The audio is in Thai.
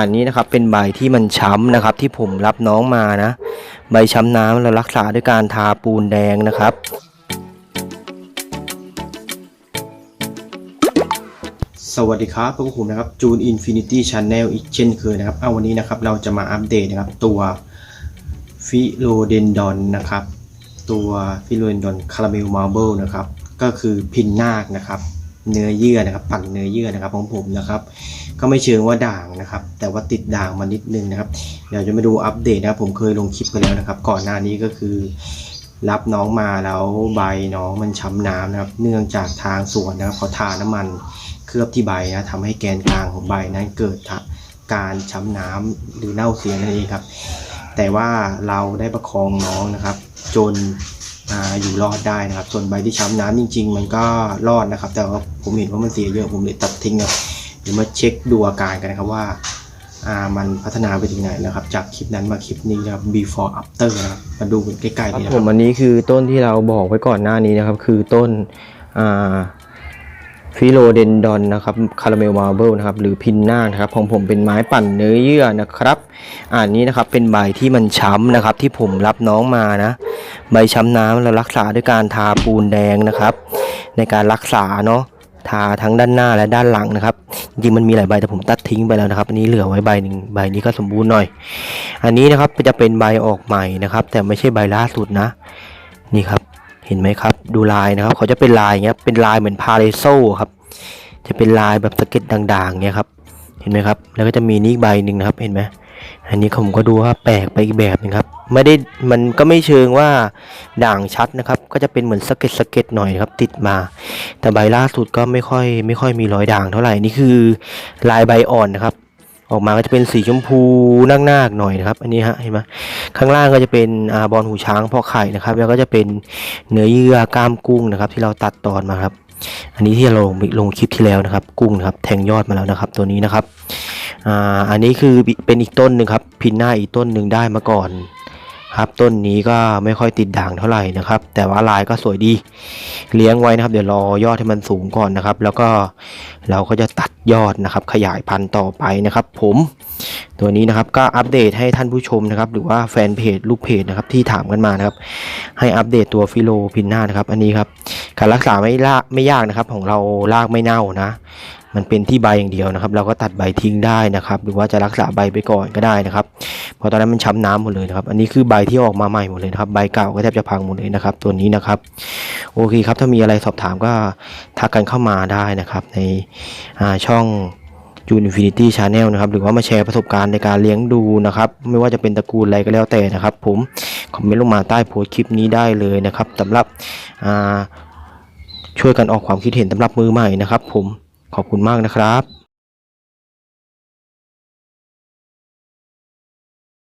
อันนี้นะครับเป็นใบที่มันช้ำนะครับ ที่ผมรับน้องมานะ ใบช้ำน้ำเรารักษาด้วยการทาปูนแดงนะครับ สวัสดีครับพวกผมนะครับจูนอินฟินิตี้ชาแนลอีกเช่นเคยนะครับเอาวันนี้นะครับเราจะมาอัปเดตนะครับตัวฟิโลเดนดอนนะครับ ตัวฟิโลเดนดอนคาราเมลมาร์เบิลนะครับ ก็คือพินนาคนะครับ เนื้อเยื่อนะครับปั่นเนื้อเยื่อนะครับของผมนะครับ ก็ไม่เชิงว่าด่างนะครับ แต่ว่าติดด่างมานิดนึงนะครับ เดี๋ยวจะมาดูอัปเดตนะครับผมเคยลงคลิปไปแล้วนะครับ ก่อนหน้านี้ก็คือรับน้องมาแล้วใบน้องมันช้ำน้ำนะครับ เนื่องจากทางสวนนะครับเขาทาน้ำมันเคลือบที่ใบนะทำให้แกนกลางของใบนั้นเกิดการช้ำน้ำหรือเน่าเสียนั่นเองครับ แต่ว่าเราได้ประคองน้องนะครับ จน ออยู่รอดได้นะครับ ส่วนใบที่ช้ำน้ำจริง ๆ มันก็รอดนะครับ แต่ว่าผมเห็นว่ามันเสียเยอะผมเลยตัดทิ้งครับเดี๋ยวมาเช็คดูอาการกันนะครับว่าามันพัฒนาไปถึงไหนแล้วครับ จากคลิปนั้นมาคลิปนี้นะครับ before after นะครับมาดูกันใกล้ๆนี่นะครับผมอันนี้คือต้นที่เราบอกไว้ก่อนหน้านี้นะครับ คือต้นฟิโลเดนดอนนะครับคาราเมลมาร์เบิลนะครับหรือพินนานะครับของผมเป็นไม้ปั่นเนื้อเยื่อนะครับอันนี้นะครับเป็นใบที่มันช้ำนะครับที่ผมรับน้องมานะ ใบช้ำน้ำเรารักษาด้วยการทาปูนแดงนะครับ ในการรักษาเนาะทาทั้งด้านหน้าและด้านหลังนะครับจริงมันมีหลายใบแต่ผมตัดทิ้งไปแล้วนะครับอันนี้เหลือไว้ใบหนึ่งใบนี้ก็สมบูรณ์หน่อย อันนี้นะครับจะเป็นใบออกใหม่นะครับ แต่ไม่ใช่ใบล่าสุดนะ นี่ครับเห็นไหมครับ ดูลายนะครับ เขาจะเป็นลายเงี้ยเป็นลายเหมือนพาเลโซครับ จะเป็นลายแบบสเก็ตด่างๆเงี้ยครับเห็นไหมครับ แล้วก็จะมีนี่ใบหนึ่งนะครับ เห็นไหมอันนี้ผมก็ดูว่าแปลกไปอีกแบบนึงครับ ไม่ได้มันก็ไม่เชิงว่าด่างชัดนะครับ ก็จะเป็นเหมือนสะเก็ตสะเก็ตหน่อยครับ ติดมา แต่ใบล่าสุดก็ไม่ค่อยไม่ค่อยมีรอยด่างเท่าไหร่นี่คือลายใบอ่อนนะครับ ออกมาก็จะเป็นสีชมพูนาคๆหน่อยนะครับ อันนี้ฮะเห็นไหมข้างล่างก็จะเป็นอาบอลหูช้างพอไข่นะครับ แล้วก็จะเป็นเนื้อเยื่อกล้ามกุ้งนะครับ ที่เราตัดตอนมาครับ อันนี้ที่เราลงลงคลิปที่แล้วนะครับ กุ้งนะครับแทงยอดมาแล้วนะครับ ตัวนี้นะครับอ่าอันนี้คือเป็นอีกต้นหนึ่งครับ พินหน้าอีกต้นหนึ่งได้มาก่อน ครับต้นนี้ก็ไม่ค่อยติดด่างเท่าไหร่นะครับ แต่ว่าลายก็สวยดีเลี้ยงไว้นะครับ เดี๋ยวรอยอดให้มันสูงก่อนนะครับ แล้วก็เราก็จะตัดยอดนะครับ ขยายพันธุ์ต่อไปนะครับ ผมตัวนี้นะครับก็อัปเดตให้ท่านผู้ชมนะครับ หรือว่าแฟนเพจลูกเพจนะครับที่ถามกันมานะครับ ให้อัปเดตตัวฟิโลพินหน้านะครับ อันนี้ครับการรักษาไม่ลากไม่ยากนะครับ ของเราลากไม่เน่านะ มันเป็นที่ใบอย่างเดียวนะครับ เราก็ตัดใบทิ้งได้นะครับ หรือว่าจะรักษาใบไปก่อนก็ได้นะครับเพราะตอนนั้นมันช้ำน้ำหมดเลยนะครับ อันนี้คือใบที่ออกมาใหม่หมดเลยนะครับ ใบเก่าก็แทบจะพังหมดเลยนะครับ ตัวนี้นะครับ โอเคครับ ถ้ามีอะไรสอบถามก็ทักกันเข้ามาได้นะครับ ในช่องจูนอินฟินิตี้ชาแนลนะครับ หรือว่ามาแชร์ประสบการณ์ในการเลี้ยงดูนะครับ ไม่ว่าจะเป็นตระกูลอะไรก็แล้วแต่นะครับ ผมคอมเมนต์ลงมาใต้โพสต์คลิปนี้ได้เลยนะครับสำหรับช่วยกันออกความคิดเห็นสำหรับมือใหม่นะครับ ผม ขอบคุณมากนะครับ